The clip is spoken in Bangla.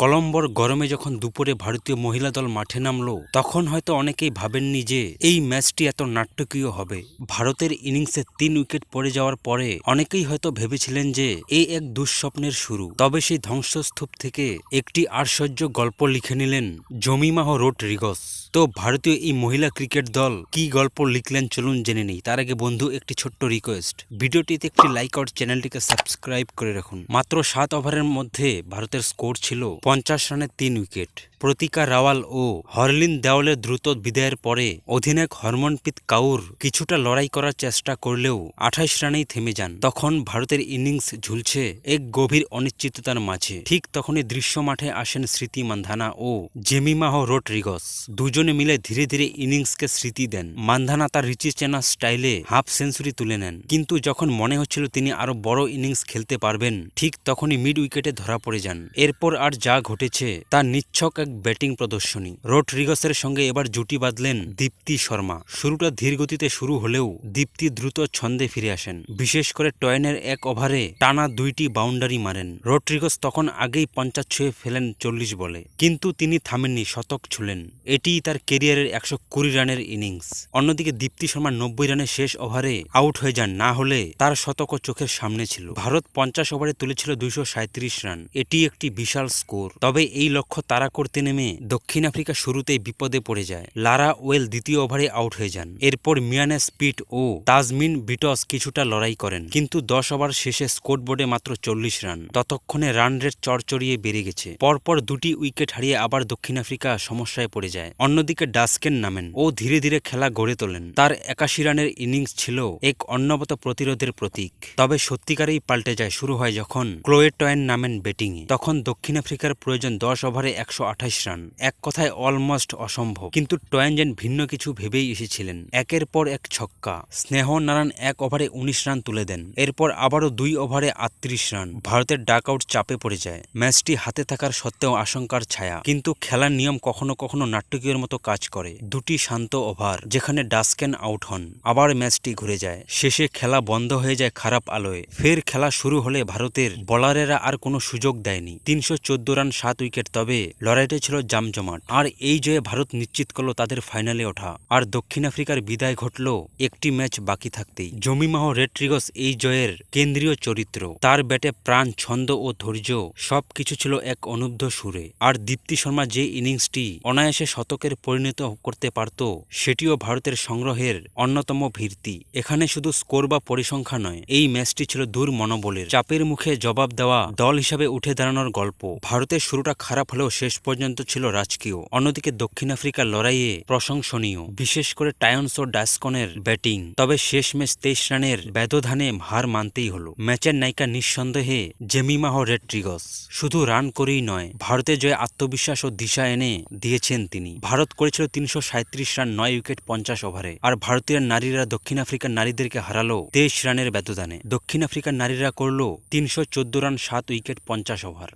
কলম্বোর গরমে যখন দুপুরে ভারতীয় মহিলা দল মাঠে নামলো, তখন হয়তো অনেকেই ভাবেননি যে এই ম্যাচটি এত নাট্যকীয় হবে। ভারতের ইনিংসে তিন উইকেট পড়ে যাওয়ার পরে অনেকেই হয়তো ভেবেছিলেন যে এই এক দুঃস্বপ্নের শুরু। তবে সেই ধ্বংসস্তূপ থেকে একটি আশ্চর্য গল্প লিখে নিলেন জমিমাহ রোড রিগস তো ভারতীয় এই মহিলা ক্রিকেট দল কি গল্প লিখলেন চলুন জেনে নেই। তার আগে বন্ধু, একটি ছোট্ট রিকোয়েস্ট ভিডিওটিতে একটি লাইক আর চ্যানেলটিকে সাবস্ক্রাইব করে রাখুন। মাত্র সাত ওভারের মধ্যে ভারতের স্কোর ছিল পঞ্চাশ রানে তিন উইকেট। প্রতিকা রাওয়াল ও হরলিন দেওয়ালের দ্রুত বিদায়ের পরে অধিনায়ক হরমনপ্রীত কাউর কিছুটা লড়াই করার চেষ্টা করলেও আঠাশ রানেই থেমে যান। তখন ভারতের ইনিংস ঝুলছে এক গভীর অনিশ্চিততার মাঝে। ঠিক তখনই দৃশ্য মাঠে আসেন স্মৃতি মান্ধানা ও জেমিমাহ রোডরিগস। দুজনে মিলে ধীরে ধীরে ইনিংসকে স্মৃতি দেন। মান্ধানা তার রিচি চেনা স্টাইলে হাফ সেঞ্চুরি তুলে নেন। কিন্তু যখন মনে হচ্ছিল তিনি আরও বড় ইনিংস খেলতে পারবেন, ঠিক তখনই মিড উইকেটে ধরা পড়ে যান। এরপর আর যা ঘটেছে তা নিচ্ছক এক ব্যাটিং প্রদর্শনী। রোডরিগসের সঙ্গে এবার জুটি বাঁধলেন দীপ্তি শর্মা। শুরুটা ধীর গতিতে শুরু হলেও দীপ্তি দ্রুত ছন্দে ফিরে আসেন। বিশেষ করে টয়েনের এক ওভারে টানা দুইটি বাউন্ডারি মারেন। রোডরিগস তখন আগেই পঞ্চাশ ছুঁয়ে ফেলেন চল্লিশ বলে। কিন্তু তিনি থামেননি, শতক ছুলেন। এটিই তার কেরিয়ারের একশো কুড়ি রানের ইনিংস। অন্যদিকে দীপ্তি শর্মা নব্বই রানের শেষ ওভারে আউট হয়ে যান, না হলে তার শতক চোখের সামনে ছিল। ভারত পঞ্চাশ ওভারে তুলেছিল দুইশো সাঁইত্রিশ রান। এটি একটি বিশাল স্কোর। তবে এই লক্ষ্য তারা করতে নেমে দক্ষিণ আফ্রিকা শুরুতেই বিপদে পড়ে যায়। লারা ওয়েল দ্বিতীয় ওভারে আউট হয়ে যান। এরপর মিয়ানে স্পিড ও তাজমিন বিটস কিছুটা লড়াই করেন, কিন্তু দশ ওভার শেষে স্কোর বোর্ডে মাত্র চল্লিশ রান। ততক্ষণে রান রেট চড়চড়িয়ে বেড়ে গেছে। পরপর দুটি উইকেট হারিয়ে আবার দক্ষিণ আফ্রিকা সমস্যায় পড়ে যায়। অন্যদিকে ডাস্কেন নামেন ও ধীরে ধীরে খেলা গড়ে তোলেন। তার একাশি রানের ইনিংস ছিল এক অন্নবত প্রতিরোধের প্রতীক। তবে সত্যিকারেই পাল্টে যায়। শুরু হয় যখন ক্লোয়েটয়েন নামেন ব্যাটিংয়ে। তখন দক্ষিণ আফ্রিকার প্রয়োজন দশ ওভারে একশো আঠাশ আঠাশ রান এক কথায় অলমোস্ট অসম্ভব। কিন্তু টয়েন যেন ভিন্ন কিছু ভেবেই এসেছিলেন। একের পর এক ছক্কা। স্নেহ নারায়ণ এক ওভারে উনিশ রান তুলে দেন। এরপর আবারও দুই ওভারে আটত্রিশ রান। ভারতের ডাক আউট চাপে পড়ে যায়। ম্যাচটি হাতে থাকার সত্ত্বেও আশঙ্কার ছায়া। কিন্তু খেলার নিয়ম কখনো কখনো নাটকীয়ের মতো কাজ করে। দুটি শান্ত ওভার, যেখানে ডাস্কেন আউট হন। আবার ম্যাচটি ঘুরে যায়। শেষে খেলা বন্ধ হয়ে যায় খারাপ আলোয়। ফের খেলা শুরু হলে ভারতের বলারেরা আর কোনো সুযোগ দেয়নি। তিনশো চোদ্দ রান, সাত উইকেট। তবে লড়াইটা ছিল জামজমাট। আর এই জয়ে ভারত নিশ্চিত করল তাদের ফাইনালে ওঠা। আর দক্ষিণ আফ্রিকার বিদায় ঘটল একটি ম্যাচ বাকি থাকতেই। জমিমাহ রেট্রিগস এই জয়ের কেন্দ্রীয় চরিত্র। তার ব্যাটে প্রাণ, ছন্দ ও ধৈর্য সবকিছু ছিল এক অনুব্ধ সুরে। আর দীপ্তি শর্মা যে ইনিংসটি অনায়াসে শতকের পরিণত করতে পারত, সেটিও ভারতের সংগ্রহের অন্যতম ভিত্তি এখানে শুধু স্কোর বা পরিসংখ্যা নয়, এই ম্যাচটি ছিল দূর মনোবলের। চাপের মুখে জবাব দেওয়া দল হিসাবে উঠে দাঁড়ানোর গল্প। ভারতের শুরুটা খারাপ হলেও শেষ পর্যন্ত ছিল রাজকীয়। অন্যদিকে দক্ষিণ আফ্রিকার লড়াইয়ে প্রশংসনীয়। বিশেষ করে টায়ন্স ও ডাসকনের ব্যাটিং। তবে শেষ ম্যাচ তেইশ রানের ব্যবধানে হার মানতেই হলো। ম্যাচের নায়িকা নিঃসন্দেহে জেমিমাহ রেড্রিগস। শুধু রান করেই নয়, ভারতের জয়ে আত্মবিশ্বাস ও দিশা এনে দিয়েছেন তিনি। ভারত করেছিল তিনশো সাঁইত্রিশ রান, নয় উইকেট, পঞ্চাশ ওভারে। আর ভারতীয় নারীরা দক্ষিণ আফ্রিকার নারীদেরকে হারালো তেইশ রানের ব্যবধানে। দক্ষিণ আফ্রিকার নারীরা করল তিনশো চোদ্দ রান, সাত উইকেট, পঞ্চাশ ওভার।